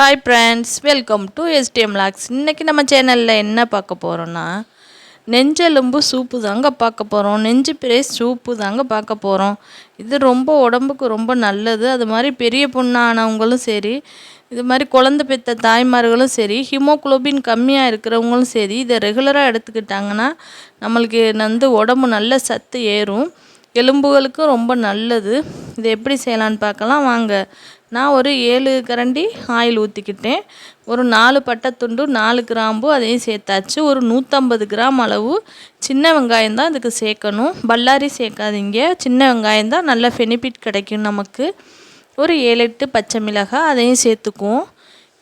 Hi friends welcome to STM logs இன்றைக்கி நம்ம சேனலில் என்ன பார்க்க போகிறோன்னா நெஞ்செலும்பு சூப்பு தாங்க பார்க்க போகிறோம் நெஞ்சு பிரேஸ் சூப்பு தாங்க பார்க்க போகிறோம் இது ரொம்ப உடம்புக்கு ரொம்ப நல்லது. அது மாதிரி பெரிய பொண்ணானவங்களும் சரி இது மாதிரி குழந்த பெற்ற தாய்மார்களும் சரி ஹிமோக்ளோபின் கம்மியாக இருக்கிறவங்களும் சரி இதை ரெகுலராக எடுத்துக்கிட்டாங்கன்னா நம்மளுக்கு வந்து உடம்பு நல்ல சத்து ஏறும். எலும்புகளுக்கும் ரொம்ப நல்லது. இது எப்படி செய்யலான்னு பார்க்கலாம். வாங்க. நான் ஒரு ஏழு கரண்டி ஆயில் ஊற்றிக்கிட்டேன் ஒரு நாலு பட்டைத்துண்டு நாலு கிராம்பு அதையும் சேர்த்தாச்சு. ஒரு நூற்றம்பது கிராம் அளவு சின்ன வெங்காயம் தான் இதுக்கு சேர்க்கணும். பல்லாரி சேர்க்காதீங்க. சின்ன வெங்காயம் தான் நல்ல பெனிஃபிட் கிடைக்கும் நமக்கு. ஒரு ஏழு எட்டு பச்சை மிளகாய் அதையும் சேர்த்துக்குவோம்.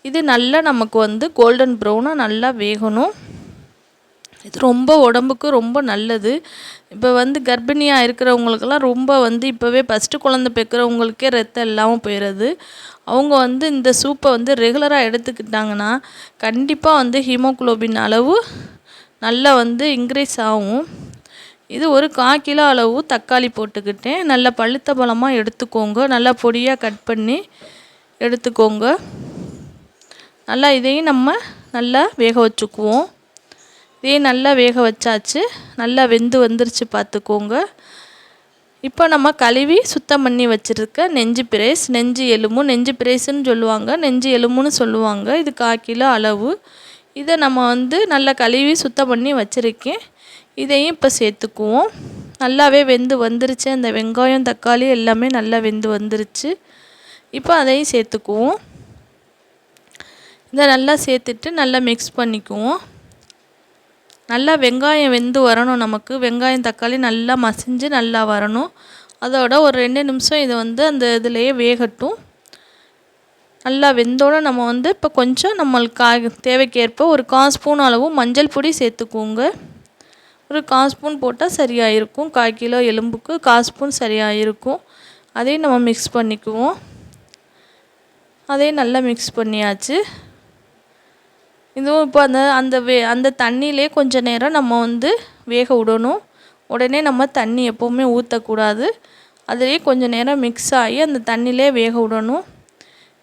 இது நல்லா நமக்கு வந்து கோல்டன் ப்ரௌனாக நல்லா வேகணும். இது ரொம்ப உடம்புக்கு ரொம்ப நல்லது. இப்போ வந்து கர்ப்பிணியாக இருக்கிறவங்களுக்கெல்லாம் ரொம்ப வந்து இப்போவே ஃபஸ்ட்டு குழந்த பெக்கிறவங்களுக்கே ரத்தம் இல்லாமல் போயிடுது. அவங்க வந்து இந்த சூப்பை வந்து ரெகுலராக எடுத்துக்கிட்டாங்கன்னா கண்டிப்பாக வந்து ஹீமோக்ளோபின் அளவு நல்லா வந்து இன்க்ரீஸ் ஆகும். இது ஒரு கால் கிலோ அளவு தக்காளி போட்டுக்கிட்டேன். நல்லா பழுத்த பழமாக எடுத்துக்கோங்க. நல்லா பொடியாக கட் பண்ணி எடுத்துக்கோங்க. நல்லா இதையும் நம்ம நல்லா வேக வச்சுக்குவோம். இதையும் நல்லா வேக வச்சாச்சு. நல்லா வெந்து வந்துருச்சு பார்த்துக்கோங்க இப்போ நம்ம கழுவி சுத்தம் பண்ணி வச்சுருக்க நெஞ்சு பிரேஸ் நெஞ்சு எலும்பு. நெஞ்சு பிரேஸ்ன்னு சொல்லுவாங்க. நெஞ்சு எலும்புன்னு சொல்லுவாங்க. இது கால் கிலோ அளவு. இதை நம்ம வந்து நல்லா கழுவி சுத்தம் பண்ணி வச்சுருக்கேன். இதையும் இப்போ சேர்த்துக்குவோம். நல்லாவே வெந்து வந்துருச்சு. அந்த வெங்காயம் தக்காளி எல்லாமே நல்லா வெந்து வந்துருச்சு. இப்போ அதையும் சேர்த்துக்குவோம். இதை நல்லா சேர்த்துட்டு நல்லா மிக்ஸ் பண்ணிக்குவோம். நல்லா வெங்காயம் வெந்து வரணும் நமக்கு. வெங்காயம் தக்காளி நல்லா மசிஞ்சு நல்லா வரணும். அதோட ஒரு ரெண்டு நிமிஷம் இதை வந்து அந்த இதுலேயே வேகட்டும். நல்லா வெந்தோட நம்ம வந்து இப்போ கொஞ்சம் நம்மளுக்கு காய் தேவைக்கேற்ப ஒரு கால் ஸ்பூன் அளவு மஞ்சள் பொடி சேர்த்துக்கோங்க. ஒரு கால் ஸ்பூன் போட்டால் சரியாக இருக்கும் கால் கிலோ எலும்புக்கு கால் ஸ்பூன் சரியாக இருக்கும் அதையும் நம்ம மிக்ஸ் பண்ணிக்குவோம். அதையும் நல்லா மிக்ஸ் பண்ணியாச்சு. இதுவும் இப்போ அந்த அந்த வே அந்த தண்ணியிலே கொஞ்ச நேரம் நம்ம வந்து வேக விடணும். உடனே நம்ம தண்ணி எப்போவுமே ஊற்றக்கூடாது அதுலேயே கொஞ்சம் நேரம் மிக்ஸ் ஆகி அந்த தண்ணியிலே வேக விடணும்.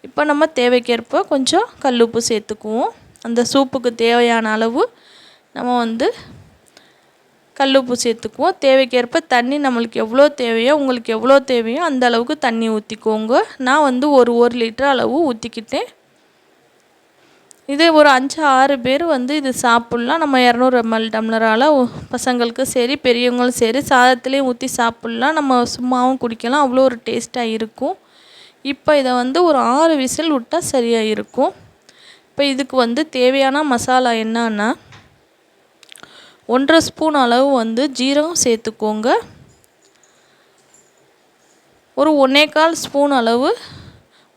இப்போ நம்ம தேவைக்கேற்ப கொஞ்சம் கல் உப்பு சேர்த்துக்குவோம். அந்த சூப்புக்கு தேவையான அளவு நம்ம வந்து கல் உப்பு சேர்த்துக்குவோம். தேவைக்கேற்ப தண்ணி நம்மளுக்கு எவ்வளோ தேவையோ உங்களுக்கு எவ்வளோ தேவையோ அந்த அளவுக்கு தண்ணி ஊற்றிக்கோங்க நான் வந்து ஒரு ஒரு லிட்டர் அளவு ஊற்றிக்கிட்டேன் இதே ஒரு அஞ்சு ஆறு பேர் வந்து இது சாப்பிட்லாம். நம்ம இரநூறு எம்எல் டம்ளரால் பசங்களுக்கு சரி பெரியவங்களும் சரி சாதத்துலேயும் ஊற்றி சாப்பிட்லாம். நம்ம சும்மாவும் குடிக்கலாம். அவ்வளோ ஒரு டேஸ்ட்டாக இருக்கும். இப்போ இதை வந்து ஒரு ஆறு விசில் விட்டால் சரியாக இருக்கும். இப்போ இதுக்கு வந்து தேவையான மசாலா என்னன்னா ஒன்றரை ஸ்பூன் அளவு வந்து ஜீரகம் சேர்த்துக்கோங்க. ஒரு ஒன்றே கால் ஸ்பூன் அளவு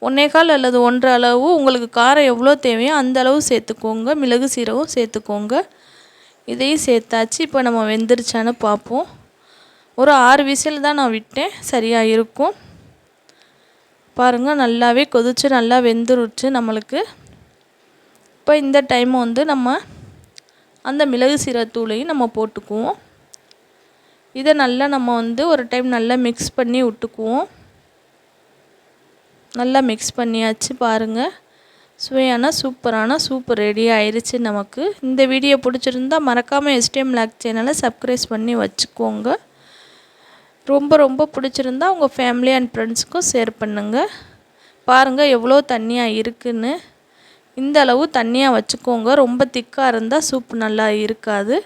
ஒன்றேகால் அல்லது ஒன்றரை அளவு உங்களுக்கு காரம் எவ்வளோ தேவையோ அந்த அளவு சேர்த்துக்கோங்க. மிளகு சீரகம் சேர்த்துக்கோங்க. இதையும் சேர்த்தாச்சு. இப்போ நம்ம வெந்துருச்சான்னு பார்ப்போம். ஒரு ஆறு விசில் தான் நான் விட்டேன். சரியாக இருக்கும். பாருங்கள் நல்லாவே கொதிச்சு நல்லா வெந்துருச்சு நம்மளுக்கு. இப்போ இந்த டைம் வந்து நம்ம அந்த மிளகு சீரத்தூளையும் நம்ம போட்டுக்குவோம். இதை நல்லா நம்ம வந்து ஒரு டைம் நல்லா மிக்ஸ் பண்ணி விட்டுக்குவோம். நல்லா மிக்ஸ் பண்ணியாச்சு பாருங்கள் சுவையான சூப்பரான சூப் ரெடி ஆயிடுச்சு நமக்கு. இந்த வீடியோ பிடிச்சிருந்தா மறக்காமல் எஸ்டிஎம் லாக் சேனலை சப்ஸ்கிரைப் பண்ணி வச்சுக்கோங்க. ரொம்ப ரொம்ப பிடிச்சிருந்தா உங்கள் ஃபேமிலி அண்ட் ஃப்ரெண்ட்ஸுக்கும் ஷேர் பண்ணுங்கள் பாருங்கள் எவ்வளோ தண்ணியாக இருக்குன்னு. இந்த அளவு தண்ணியாக வச்சுக்கோங்க. ரொம்ப திக்காக இருந்தால் சூப் நல்லா இருக்காது.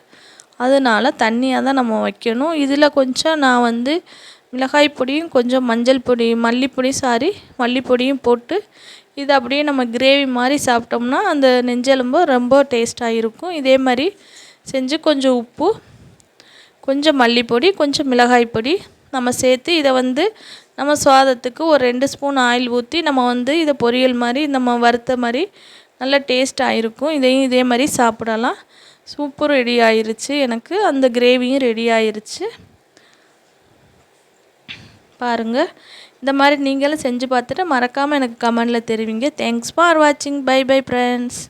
அதனால் தண்ணியாக தான் நம்ம வைக்கணும். இதில் கொஞ்சம் நான் வந்து மிளகாய் பொடியும் கொஞ்சம் மஞ்சள் பொடி மல்லிப்பொடி சாரி மல்லிப்பொடியும் போட்டு இது அப்படியே நம்ம கிரேவி மாதிரி சாப்பிட்டோம்னா அந்த நெஞ்செலும்பு ரொம்ப டேஸ்ட்டாக இருக்கும். இதே மாதிரி செஞ்சு கொஞ்சம் உப்பு கொஞ்சம் மல்லிப்பொடி கொஞ்சம் மிளகாய் பொடி நம்ம சேர்த்து இதை வந்து நம்ம சுவாதத்துக்கு ஒரு ரெண்டு ஸ்பூன் ஆயில் ஊற்றி நம்ம வந்து இதை பொரியல் மாதிரி நம்ம வறுத்த மாதிரி நல்ல டேஸ்ட்டாக இருக்கும். இதையும் இதே மாதிரி சாப்பிடலாம். சூப்பர் ரெடி ஆயிருச்சு எனக்கு. அந்த கிரேவியும் ரெடி ஆயிருச்சு. பாருங்கள் இந்த மாதிரி நீங்களும் செஞ்சு பார்த்துட்டு மறக்காமல் எனக்கு கமெண்டில் தெரிவிங்க. தேங்க்ஸ் ஃபார் வாட்சிங் பை பை ஃப்ரெண்ட்ஸ்